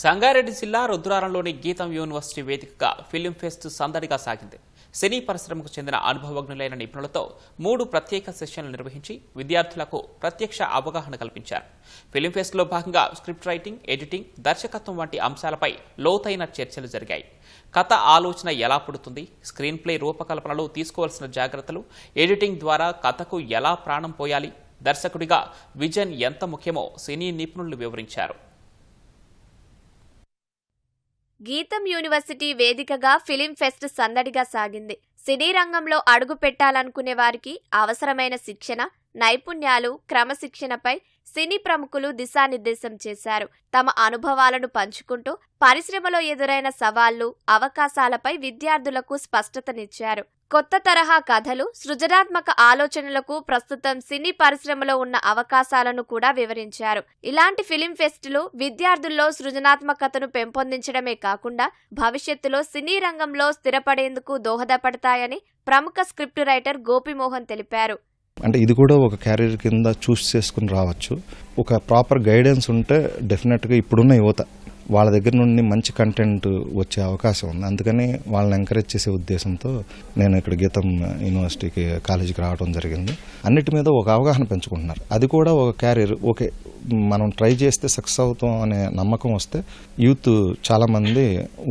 సంగారెడ్డి జిల్లా రుద్రారంలోని గీతం యూనివర్సిటీ వేదికగా ఫిలిం ఫెస్ట్ సందడిగా సాగింది. సినీ పరిశ్రమకు చెందిన అనుభవజ్ఞులైన నిపుణులతో మూడు ప్రత్యేక సెషన్లు నిర్వహించి విద్యార్థులకు ప్రత్యక్ష అవగాహన కల్పించారు. ఫిలిం ఫెస్ట్లో భాగంగా స్క్రిప్ట్ రైటింగ్ ఎడిటింగ్ దర్శకత్వం వంటి అంశాలపై లోతైన చర్చలు జరిగాయి. కథ ఆలోచన ఎలా పుడుతుంది స్క్రీన్ ప్లే రూపకల్పనలో తీసుకోవాల్సిన జాగ్రత్తలు ఎడిటింగ్ ద్వారా కథకు ఎలా ప్రాణం పోయాలి దర్శకుడిగా విజన్ ఎంత ముఖ్యమో సినీ నిపుణులు వివరించారు. గీతం యూనివర్సిటీ వేదికగా ఫిలిం ఫెస్ట్ సందడిగా సాగింది. సినీ రంగంలో అడుగు పెట్టాలనుకునే వారికి అవసరమైన శిక్షణ నైపుణ్యాలు క్రమశిక్షణపై సినీ ప్రముఖులు దిశానిర్దేశం చేశారు. తమ అనుభవాలను పంచుకుంటూ పరిశ్రమలో ఎదురైన సవాళ్ళు అవకాశాలపై విద్యార్థులకు స్పష్టతనిచ్చారు. కొత్త తరహా కథలు సృజనాత్మక ఆలోచనలకు ప్రస్తుతం సినీ పరిశ్రమలో ఉన్న అవకాశాలను కూడా వివరించారు. ఇలాంటి ఫిలిం ఫెస్టులు విద్యార్థుల్లో సృజనాత్మకతను పెంపొందించడమే కాకుండా భవిష్యత్తులో సినీ రంగంలో స్థిరపడేందుకు దోహదపడతాయని ప్రముఖ స్క్రిప్ట్ రైటర్ గోపిమోహన్ తెలిపారు. అంటే ఇది కూడా ఒక క్యారియర్ కింద చూస్ చేసుకుని రావచ్చు. ఒక ప్రాపర్ గైడెన్స్ ఉంటే డెఫినెట్గా ఇప్పుడున్న యువత వాళ్ళ దగ్గర నుండి మంచి కంటెంట్ వచ్చే అవకాశం ఉంది. అందుకని వాళ్ళని ఎంకరేజ్ చేసే ఉద్దేశంతో నేను ఇక్కడ గీతం యూనివర్సిటీకి కాలేజీకి రావడం జరిగింది. అన్నిటి మీద ఒక అవగాహన పెంచుకుంటున్నారు. అది కూడా ఒక క్యారియర్ ఓకే మనం ట్రై చేస్తే సక్సెస్ అవుతాం అనే నమ్మకం వస్తే యూత్ చాలామంది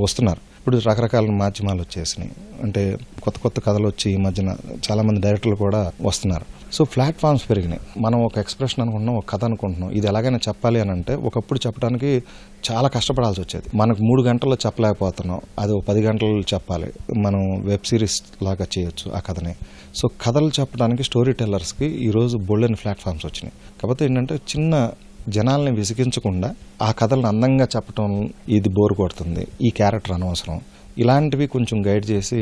వస్తున్నారు. ఇప్పుడు రకరకాల మాధ్యమాలు వచ్చేసినాయి. అంటే కొత్త కొత్త కథలు వచ్చి ఈ మధ్యన చాలామంది డైరెక్టర్లు కూడా వస్తున్నారు. సో ప్లాట్ఫామ్స్ పెరిగినాయి. మనం ఒక ఎక్స్ప్రెషన్ అనుకుంటున్నాం ఒక కథ అనుకుంటున్నాం. ఇది ఎలాగైనా చెప్పాలి అని అంటే ఒకప్పుడు చెప్పడానికి చాలా కష్టపడాల్సి వచ్చేది. మనకు మూడు గంటల్లో చెప్పలేకపోతున్నాం. అది ఒక పది గంటలు చెప్పాలి. మనం వెబ్ సిరీస్ లాగా చేయొచ్చు ఆ కథని. సో కథలు చెప్పడానికి స్టోరీ టెల్లర్స్కి ఈరోజు బోల్డెన్ ప్లాట్ఫామ్స్ వచ్చినాయి. కాకపోతే ఏంటంటే చిన్న జనాల్ని విసిగించకుండా ఆ కథలను అందంగా చెప్పటం ఇది బోర్ కొడుతుంది ఈ క్యారెక్టర్ అనవసరం. ఇలాంటివి కొంచెం గైడ్ చేసి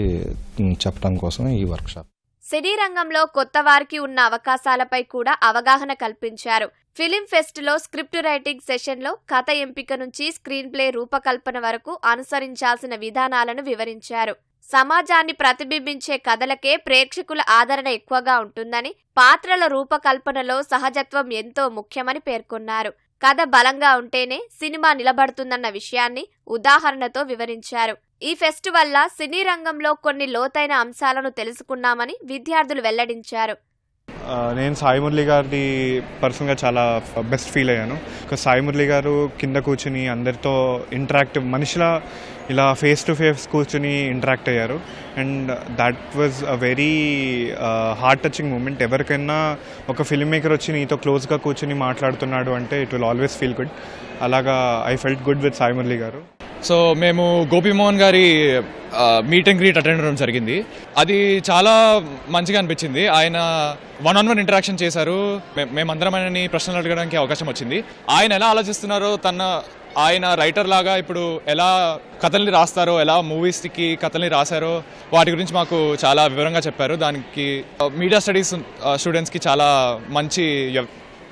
చెప్పడం కోసం ఈ వర్క్షాప్. సినీ రంగంలో కొత్త వారికి ఉన్న అవకాశాలపై కూడా అవగాహన కల్పించారు. ఫిలిం ఫెస్ట్లో స్క్రిప్ట్ రైటింగ్ సెషన్లో కథ ఎంపిక నుంచి స్క్రీన్ ప్లే రూపకల్పన వరకు అనుసరించాల్సిన విధానాలను వివరించారు. సమాజాన్ని ప్రతిబింబించే కథలకే ప్రేక్షకుల ఆదరణ ఎక్కువగా ఉంటుందని పాత్రల రూపకల్పనలో సహజత్వం ఎంతో ముఖ్యమని పేర్కొన్నారు. కథ బలంగా ఉంటేనే సినిమా నిలబడుతుందన్న విషయాన్ని ఉదాహరణతో వివరించారు. ఈ ఫెస్టివల్ల సినీ రంగంలో కొన్ని లోతైన అంశాలను తెలుసుకున్నామని విద్యార్థులు వెల్లడించారు. నేను సాయి మురళి గారిది పర్సనల్గా చాలా బెస్ట్ ఫీల్ అయ్యాను. సాయి మురళి గారు కింద కూర్చుని అందరితో ఇంటరాక్ట్ మనిషిలా ఇలా ఫేస్ టు ఫేస్ కూర్చుని ఇంటరాక్ట్ అయ్యారు. And that was a very heart touching moment ఎవరికైనా ఒక ఫిల్మ్ మేకర్ వచ్చి నీతో క్లోజ్గా కూర్చుని మాట్లాడుతున్నాడు అంటే it will always feel good అలాగా I felt good with Sai Murali గారు. సో మేము గోపిమోహన్ గారి మీట్ అండ్ గ్రీట్ అటెండ్ అవ్వడం జరిగింది. అది చాలా మంచిగా అనిపించింది. ఆయన వన్ ఆన్ వన్ ఇంటరాక్షన్ చేశారు మేమందరం ఆయనని ప్రశ్నలు అడగడానికి అవకాశం వచ్చింది. ఆయన ఎలా ఆలోచిస్తున్నారో తన ఆయన రైటర్ లాగా ఇప్పుడు ఎలా కథల్ని రాస్తారో ఎలా మూవీస్కి కథల్ని రాశారో వాటి గురించి మాకు చాలా వివరంగా చెప్పారు. దానికి మీడియా స్టడీస్ స్టూడెంట్స్కి చాలా మంచి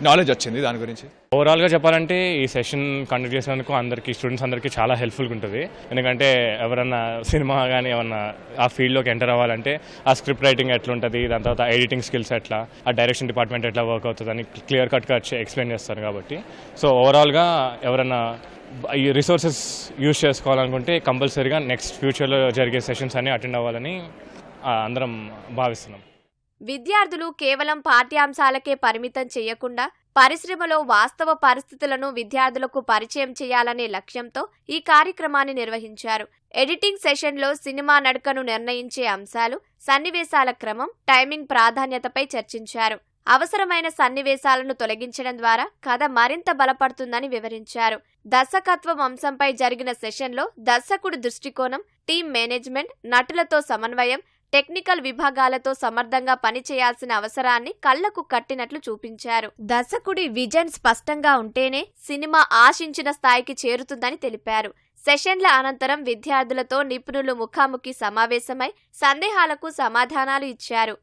నాలెడ్జ్ వచ్చింది దాని గురించి. ఓవరాల్గా చెప్పాలంటే ఈ సెషన్ కండక్ట్ చేసినందుకు అందరికీ స్టూడెంట్స్ అందరికీ చాలా హెల్ప్ఫుల్గా ఉంటుంది. ఎందుకంటే ఎవరన్నా సినిమా కానీ ఏమన్నా ఆ ఫీల్డ్లోకి ఎంటర్ అవ్వాలంటే ఆ స్క్రిప్ట్ రైటింగ్ ఎట్లా ఉంటుంది దాని తర్వాత ఎడిటింగ్ స్కిల్స్ ఎట్లా ఆ డైరెక్షన్ డిపార్ట్మెంట్ ఎట్లా వర్క్ అవుతుంది అని క్లియర్ కట్గా ఎక్స్ప్లెయిన్ చేస్తారు కాబట్టి. సో ఓవరాల్గా ఎవరన్నా ఈ రిసోర్సెస్ యూజ్ చేసుకోవాలనుకుంటే కంపల్సరీగా నెక్స్ట్ ఫ్యూచర్లో జరిగే సెషన్స్ అన్ని అటెండ్ అవ్వాలని అందరం భావిస్తున్నాం. విద్యార్థులు కేవలం పాఠ్యాంశాలకే పరిమితం చేయకుండా పరిశ్రమలో వాస్తవ పరిస్థితులను విద్యార్థులకు పరిచయం చేయాలనే లక్ష్యంతో ఈ కార్యక్రమాన్ని నిర్వహించారు. ఎడిటింగ్ సెషన్లో సినిమా నడకను నిర్ణయించే అంశాలు సన్నివేశాల క్రమం టైమింగ్ ప్రాధాన్యతపై చర్చించారు. అవసరమైన సన్నివేశాలను తొలగించడం ద్వారా కథ మరింత బలపడుతుందని వివరించారు. దర్శకత్వం అంశంపై జరిగిన సెషన్లో దర్శకుడి దృష్టికోణం టీం మేనేజ్మెంట్ నటులతో సమన్వయం టెక్నికల్ విభాగాలతో సమర్థంగా పనిచేయాల్సిన అవసరాన్ని కళ్ళకు కట్టినట్లు చూపించారు. దర్శకుడి విజన్ స్పష్టంగా ఉంటేనే సినిమా ఆశించిన స్థాయికి చేరుతుందని తెలిపారు. సెషన్ల అనంతరం విద్యార్థులతో నిపుణులు ముఖాముఖి సమావేశమై సందేహాలకు సమాధానాలు ఇచ్చారు.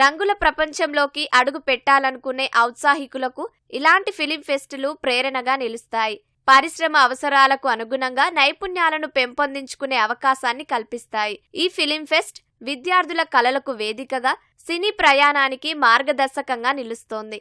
రంగుల ప్రపంచంలోకి అడుగు పెట్టాలనుకునే ఔత్సాహికులకు ఇలాంటి ఫిలిం ఫెస్టులు ప్రేరణగా నిలుస్తాయి. పరిశ్రమ అవసరాలకు అనుగుణంగా నైపుణ్యాలను పెంపొందించుకునే అవకాశాన్ని కల్పిస్తాయి. ఈ ఫిలిం ఫెస్ట్ విద్యార్థుల కలలకు వేదికగా సినీ ప్రయాణానికి మార్గదర్శకంగా నిలుస్తోంది.